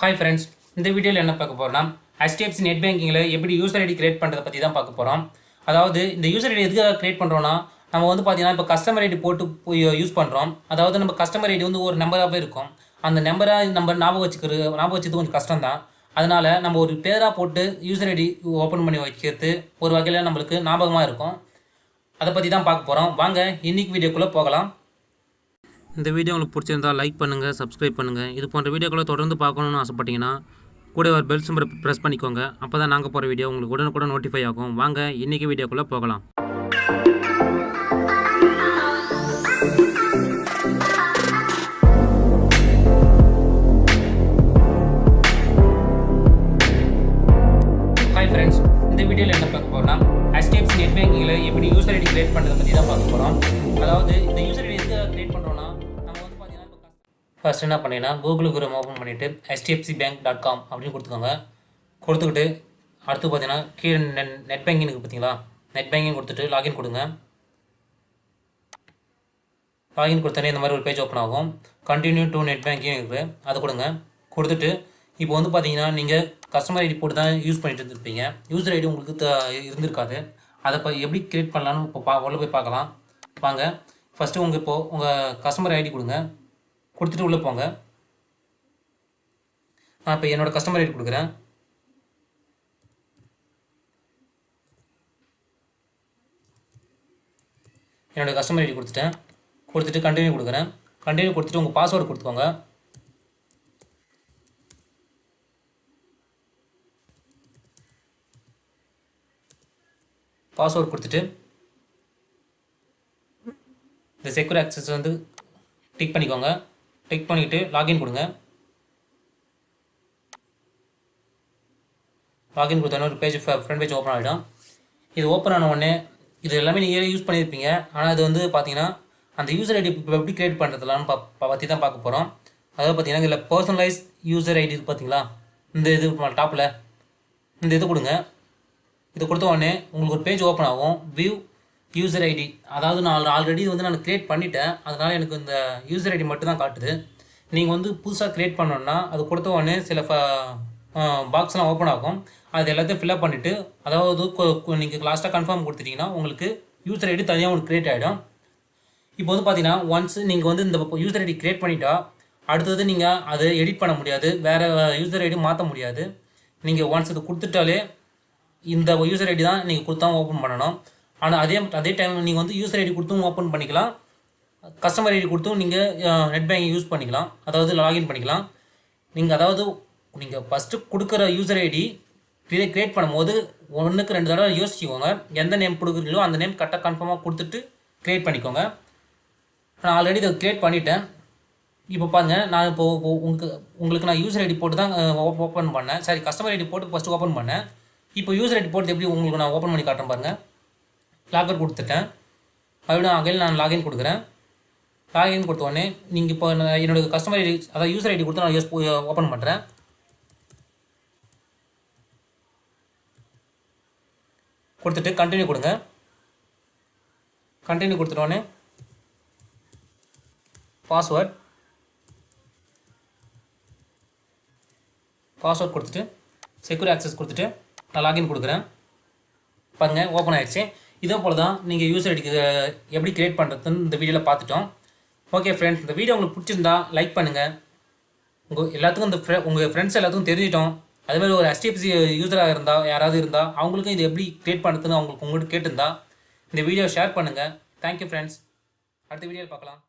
Hi friends இந்த வீடியோவில் என்ன பார்க்க போகிறோம்னா ஹெச்டிஎஃப்சி நெட் பேங்கிங்கில் எப்படி யூசர் ஐடி கிரியேட் பண்ணுறதை பற்றி தான் பார்க்க போகிறோம் அதாவது இந்த யூசர் ஐடி எதுக்காக கிரியேட் பண்ணுறோன்னா நம்ம வந்து பார்த்திங்கன்னா இப்போ கஸ்டமர் ஐடி போட்டு யூஸ் uh, பண்ணுறோம் அதாவது நம்ம கஸ்டமர் ஐடி வந்து ஒரு நம்பராகவே இருக்கும். அந்த நம்பரை நம்ம ஞாபகம் வச்சுக்கிறது ஞாபகம் வச்சது கொஞ்சம் கஷ்டம் தான். அதனால் நம்ம ஒரு பேராக போட்டு யூசர் ஐடி ஓப்பன் பண்ணி வைக்கிறது ஒரு வகையில் நம்மளுக்கு ஞாபகமாக இருக்கும். அதை பற்றி தான் பார்க்க போகிறோம் வாங்க இன்னைக்கு வீடியோக்குள்ளே போகலாம். இந்த வீடியோ உங்களுக்கு பிடிச்சிருந்தா லைக் பண்ணுங்கள் சப்ஸ்கிரைப் பண்ணுங்கள் இது போன்ற வீடியோக்களை தொடர்ந்து பார்க்கணுன்னு ஆசைப்பட்டீங்கன்னா கூட ஒரு பெல் சிம்பரை ப்ரெஸ் பண்ணிக்கோங்க. அப்போ தான் நாங்கள் போகிற வீடியோ உங்களுக்கு உடனுக்குடன் நோட்டிஃபை ஆகும். வாங்க இன்றைக்கி வீடியோக்குள்ளே போகலாம். ஹாய் ஃப்ரெண்ட்ஸ் இந்த வீடியோவில் என்ன பார்க்க போகிறோம்னா HDFC நெட் பேங்கிங்கில் எப்படி யூசர் ஐடி கிரியேட் பண்ணுறதை பற்றி தான் பார்க்க போகிறோம் அதாவது ஃபஸ்ட் என்ன பண்ணீங்கன்னா கூகுள் குரோம் ஓப்பன் பண்ணிவிட்டு ஹெச்டிஎஃப்சி பேங்க் டாட் காம் அப்படின்னு கொடுத்துக்கோங்க. கொடுத்துக்கிட்டு அடுத்து பார்த்தீங்கன்னா கீழே நெட் நெட் பேங்கிங் இருக்குது பார்த்தீங்களா? நெட் பேங்கிங் கொடுத்துட்டு லாகின் கொடுங்க. லாகின் கொடுத்தோன்னே இந்த மாதிரி ஒரு பேஜ் ஓப்பன் ஆகும். கண்டினியூ டு நெட் பேங்கிங் இருக்குது அதை கொடுங்க. கொடுத்துட்டு இப்போ வந்து பார்த்தீங்கன்னா நீங்கள் கஸ்டமர் ஐடி போட்டு தான் யூஸ் பண்ணிட்டு இருந்திருப்பீங்க. யூசர் ஐடி உங்களுக்கு த- இருந்திருக்காது. அதை இப்போ எப்படி கிரியேட் பண்ணலான்னு இப்போ பா உள்ள போய் பார்க்கலாம். வாங்க. ஃபஸ்ட்டு உங்கள் இப்போது உங்கள் கஸ்டமர் ஐடி கொடுங்க. கொடுத்துட்டு உள்ளே போங்க. நான் இப்போ என்னோடய கஸ்டமர் ஐடி கொடுக்குறேன். என்னோடய கஸ்டமர் ஐடி கொடுத்துட்டேன். கொடுத்துட்டு கண்டினியூ கொடுக்குறேன். கண்டினியூ கொடுத்துட்டு உங்கள் பாஸ்வேர்டு கொடுத்துக்கோங்க. பாஸ்வேர்டு கொடுத்துட்டு இந்த செக்யூர் ஆக்சஸ் வந்து டிக் பண்ணிக்கோங்க. கிளிக் பண்ணிவிட்டு லாகின் கொடுங்க. லாகின் கொடுத்தோன்னே ஒரு பேஜ் ஃப்ரண்ட் பேஜ் ஓப்பன் ஆகிடும் இது ஓப்பன் ஆன உடனே இது எல்லாமே நீங்கள் யூஸ் பண்ணியிருப்பீங்க ஆனால் இது வந்து பார்த்தீங்கன்னா அந்த யூசர் ஐடி இப்போ எப்படி க்ரியேட் பண்ணுறதுலான்னு பா பற்றி தான் பார்க்க போகிறோம் அதாவது பார்த்தீங்கன்னா இதில் பர்சனலைஸ் யூசர் ஐடி பார்த்தீங்களா இந்த இது டாப்பில் இந்த இது கொடுங்க. இது கொடுத்த உடனே உங்களுக்கு ஒரு பேஜ் ஓப்பன் ஆகும். வியூ யூசர் ஐடி அதாவது நான் ஆல்ரெடி வந்து நான் க்ரியேட் பண்ணிட்டேன். அதனால் எனக்கு இந்த யூசர் ஐடி மட்டும் தான் காட்டுது. நீங்கள் வந்து புதுசாக க்ரியேட் பண்ணோன்னா அது கொடுத்த உடனே சில பாக்ஸ்லாம் ஓப்பன் ஆகும். அது எல்லாத்தையும் ஃபில்அப் பண்ணிவிட்டு அதாவது நீங்கள் லாஸ்ட்டாக கன்ஃபார்ம் கொடுத்துட்டிங்கன்னா உங்களுக்கு யூசர் ஐடி தனியாக உங்களுக்கு க்ரியேட் ஆகிடும் இப்போ வந்து பார்த்தீங்கன்னா ஒன்ஸ் நீங்கள் வந்து இந்த யூசர் ஐடி க்ரியேட் பண்ணிட்டா அடுத்தது நீங்கள் அதை எடிட் பண்ண முடியாது. வேறு யூசர் ஐடி மாற்ற முடியாது. நீங்கள் ஒன்ஸ் இது கொடுத்துட்டாலே இந்த யூசர் ஐடி தான் நீங்கள் கொடுத்தா ஓப்பன் பண்ணணும். ஆனால் அதே அதே டைம் நீங்கள் வந்து யூசர் ஐடி கொடுத்தும் ஓப்பன் பண்ணிக்கலாம். கஸ்டமர் ஐடி கொடுத்தும் நீங்கள் நெட் பேங்கிங் யூஸ் பண்ணிக்கலாம். அதாவது லாகின் பண்ணிக்கலாம். நீங்கள் அதாவது நீங்கள் ஃபஸ்ட்டு கொடுக்குற யூசர் ஐடி கிரியேட் பண்ணும்போது ஒன்றுக்கு ரெண்டு தடவை யோசிச்சுக்கோங்க. எந்த நேம் கொடுக்குறீங்களோ அந்த நேம் கரெக்டாக கன்ஃபார்மாக கொடுத்துட்டு க்ரியேட் பண்ணிக்கோங்க. நான் ஆல்ரெடி இதை க்ரியேட் பண்ணிட்டேன். இப்போ பாருங்கள் நான் இப்போ உங்களுக்கு உங்களுக்கு நான் யூசர் ஐடி போட்டு தான் ஓப்பன் பண்ணேன். சரி கஸ்டமர் ஐடி போட்டு ஃபஸ்ட்டு ஓப்பன் பண்ணேன். இப்போ யூசர் ஐடி போட்டு எப்படி உங்களுக்கு நான் ஓப்பன் பண்ணி காட்டுறேன் பாருங்கள் லாகர் கொடுத்துட்டேன். மறுபடியும் அகையில் நான் லாகின் கொடுக்குறேன். லாகின் கொடுத்த உடனே நீங்கள் இப்போ நான் என்னோட கஸ்டமர் ஐடி அதாவது யூசர் ஐடி கொடுத்து நான் யூஸ் ஓப்பன் பண்ணுறேன் கொடுத்துட்டு கண்டினியூ கொடுங்க. கண்டினியூ கொடுத்துட்டோன்னே பாஸ்வேர்ட் பாஸ்வேர்ட் கொடுத்துட்டு செக்யூர் ஆக்சஸ் கொடுத்துட்டு நான் லாகின் கொடுக்குறேன். பாருங்கள் ஓப்பன் ஆயிடுச்சு. இதே போல் தான் நீங்கள் யூசர் ஐடிக்கு எப்படி கிரியேட் பண்ணுறதுன்னு இந்த வீடியோவில் பார்த்துட்டோம். ஓகே ஃப்ரெண்ட்ஸ் இந்த வீடியோ உங்களுக்கு பிடிச்சிருந்தா லைக் பண்ணுங்கள் உங்கள் எல்லாத்துக்கும் இந்த ஃப்ரெ உங்கள் ஃப்ரெண்ட்ஸ் எல்லாத்துக்கும் தெரிஞ்சிட்டோம். அதுமாதிரி ஒரு ஹெச்டிஎஃப்சி யூஸராக இருந்தால் யாராவது இருந்தால் அவங்களுக்கும் இது எப்படி கிரியேட் பண்ணுறதுன்னு அவங்களுக்கு உங்கள்கிட்ட கேட்டிருந்தா இந்த வீடியோ ஷேர் பண்ணுங்கள் தேங்க்யூ ஃப்ரெண்ட்ஸ் அடுத்த வீடியோவில் பார்க்கலாம்.